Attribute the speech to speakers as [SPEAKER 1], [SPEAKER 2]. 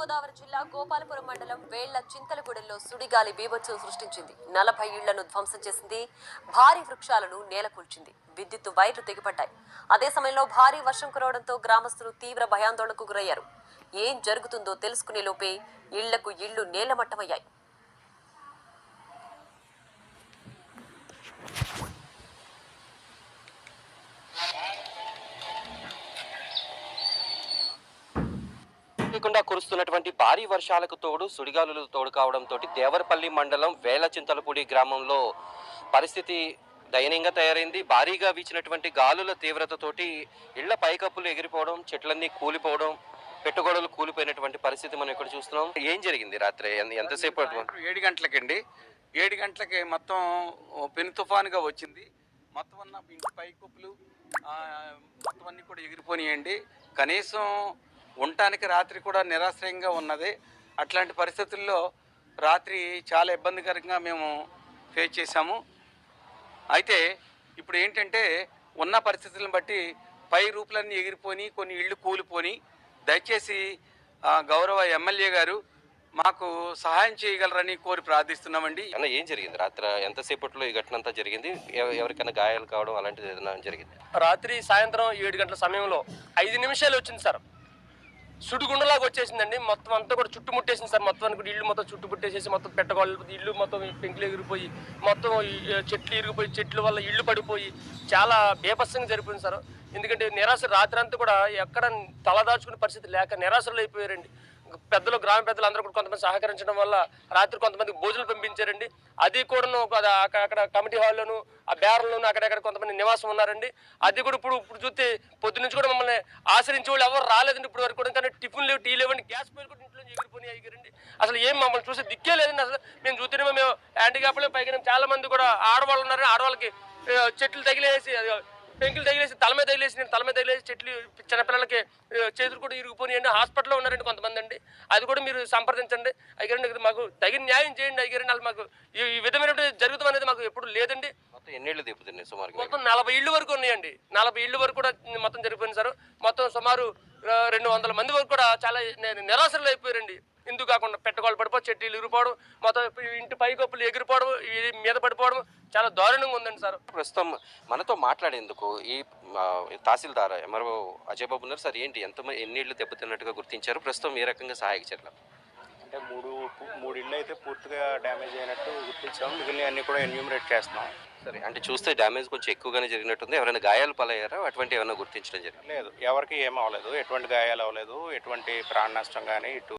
[SPEAKER 1] తూర్పుగోదావరి జిల్లా గోపాలపురం మండలం వేళ్ళ చింతలగూడెంలో సుడిగాలి బీభత్సం సృష్టించింది. నలభై ఇళ్ళను ధ్వంసం చేసింది. భారీ వృక్షాలను నేలకూల్చింది విద్యుత్ వైర్లు తెగిపడ్డాయి. అదే సమయంలో భారీ వర్షం కురవడంతో గ్రామస్తులు తీవ్ర భయాందోళనకు గురయ్యారు. ఏం జరుగుతుందో తెలుసుకునే లోపే ఇళ్ళకు ఇళ్ళు నేలమట్టమయ్యాయి.
[SPEAKER 2] లేకుండా కురుస్తున్నటువంటి భారీ వర్షాలకు తోడు సుడిగాలులు తోడు కావడంతో దేవరపల్లి మండలం వేల చింతలపూడి గ్రామంలో పరిస్థితి దయనీయంగా తయారైంది. భారీగా వీచినటువంటి గాలుల తీవ్రతతోటి ఇళ్ళ పైకప్పులు ఎగిరిపోవడం చెట్లన్నీ కూలిపోవడం పెట్టుగోడలు కూలిపోయినటువంటి పరిస్థితి మనం ఇక్కడ చూస్తున్నాం. ఏం జరిగింది రాత్రి? ఎంతసేపు
[SPEAKER 3] ఏడు గంటలకండి. ఏడు గంటలకి మొత్తం పెను తుఫానుగా వచ్చింది. మొత్తం అన్న ఇంటి పైకప్పులు మొత్తం అన్నీ కూడా ఎగిరిపోయినాయండి కనీసం ఉండటానికి రాత్రి కూడా నిరాశ్రయంగా ఉన్నది. అట్లాంటి పరిస్థితుల్లో రాత్రి చాలా ఇబ్బందికరంగా మేము ఫేస్ చేశాము. అయితే ఇప్పుడు ఏంటంటే ఉన్న పరిస్థితులను బట్టి పై రూపులన్నీ ఎగిరిపోని కొన్ని ఇళ్ళు కూలిపోని దయచేసి గౌరవ ఎమ్మెల్యే గారు మాకు సహాయం చేయగలరని కోరి ప్రార్థిస్తున్నామండి.
[SPEAKER 2] అన్న ఏం జరిగింది? రాత్రి ఎంతసేపట్లో ఈ ఘటన అంతా జరిగింది? ఎవ- ఎవరికైనా గాయాలు కావడం అలాంటిది ఏదైనా జరిగింది?
[SPEAKER 4] రాత్రి సాయంత్రం ఏడు గంటల సమయంలో ఐదు నిమిషాలు వచ్చింది సార్. సుడిగుండలాగా వచ్చేసిందండి. మొత్తం అంతా కూడా చుట్టుముట్టేసింది సార్. మొత్తం కూడా ఇల్లు మొత్తం చుట్టుముట్టేసేసి మొత్తం పెట్టగోళ్ళు ఇల్లు మొత్తం పెంకులు ఎగిరిపోయి మొత్తం చెట్లు ఇరిగిపోయి చెట్ల వల్ల ఇల్లు పడిపోయి చాలా బేపస్సంగా జరిపోయింది సార్. ఎందుకంటే నిరాశ రాత్రి అంతా కూడా ఎక్కడ తలదాచుకునే పరిస్థితి లేక నిరాశలు అయిపోయారండి. పెద్దలు గ్రామ పెద్దలు అందరూ కూడా కొంతమంది సహకరించడం వల్ల రాత్రి కొంతమంది భోజనాలు పంపించారండి. అది కూడాను అక్కడ అక్కడ కమిటీ హాల్లోను ఆ బేరంలోను అక్కడక్కడ కొంతమంది నివాసం ఉన్నారండి. అది కూడా ఇప్పుడు ఇప్పుడు చూస్తే పొద్దు నుంచి కూడా మమ్మల్ని ఆశ్రయించే వాళ్ళు ఎవరు రాలేదండి ఇప్పుడు వరకు కూడా. కానీ టిఫిన్ లేవు టీ లేవండి గ్యాస్ పోయి కూడా ఇంట్లో ఎగిరిపోయి ఎగిరండి అసలు ఏం మమ్మల్ని చూసి దిక్కే లేదండి అసలు. మేము చూస్తేనేమో మేము హ్యాండిక్యాప్లో పైగా చాలా మంది కూడా ఆడవాళ్ళు ఉన్నారు. ఆడవాళ్ళకి చెట్లు తగిలేసి అది పెంకులు తగిలేసి తల మీద తగిలేసి నేను తల మీద తగిలేసి చెట్లు చిన్నపిల్లలకి చేతులు కూడా ఇరిగిపోయినాయండి హాస్పిటల్లో ఉన్నారండి కొంతమంది అండి. అది కూడా మీరు సంప్రదించండి. అయ్యారండి మాకు తగిన న్యాయం చేయండి అయ్యారండి వాళ్ళు మాకు ఈ ఈ విధమైన జరుగుతాం అనేది మాకు ఎప్పుడు లేదండి.
[SPEAKER 2] మొత్తం సుమారుగా?
[SPEAKER 4] మొత్తం నలభై ఇళ్ళు వరకు ఉన్నాయండి. నలభై ఇళ్ళు వరకు కూడా మొత్తం జరిగిపోయింది సార్. మొత్తం సుమారు రెండు వందల మంది వరకు కూడా చాలా నిరాశలు అయిపోయారండి. ఎందుకు కాకుండా పెట్టగోళ్ళు పడిపోవడం చెట్టు ఇరిగిపోవడం మొత్తం ఇంటి పైకప్పులు ఎగిరిపోవడం ఈ మీద పడిపోవడం చాలా దారుణంగా ఉందండి సార్.
[SPEAKER 2] ప్రస్తుతం మనతో మాట్లాడేందుకు ఈ తహసీల్దార్ ఎంఆర్ఓ అజయ్ బాబు ఉన్నారు. సార్ ఏంటి ఎంత ఎన్నేళ్ళు దెబ్బతిన్నట్టుగా గుర్తించారు? ప్రస్తుతం ఏ రకంగా సహాయక చర్యలు?
[SPEAKER 5] అంటే మూడు మూడు ఇళ్ళు అయితే పూర్తిగా డ్యామేజ్ అయినట్టు గుర్తించాం. మిగిలిన అన్ని కూడా ఎన్యూమరేట్ చేస్తున్నాం.
[SPEAKER 2] సరే అంటే చూస్తే డ్యామేజ్ కొంచెం ఎక్కువగానే జరిగినట్టుంది. ఎవరైనా గాయాలు పాలయ్యారా? అటువంటి ఏమైనా గుర్తించడం జరిగింది?
[SPEAKER 5] లేదు ఎవరికి ఏం అవ్వలేదు. ఎటువంటి గాయాలు అవ్వలేదు. ఎటువంటి ప్రాణ నష్టం కానీ ఇటు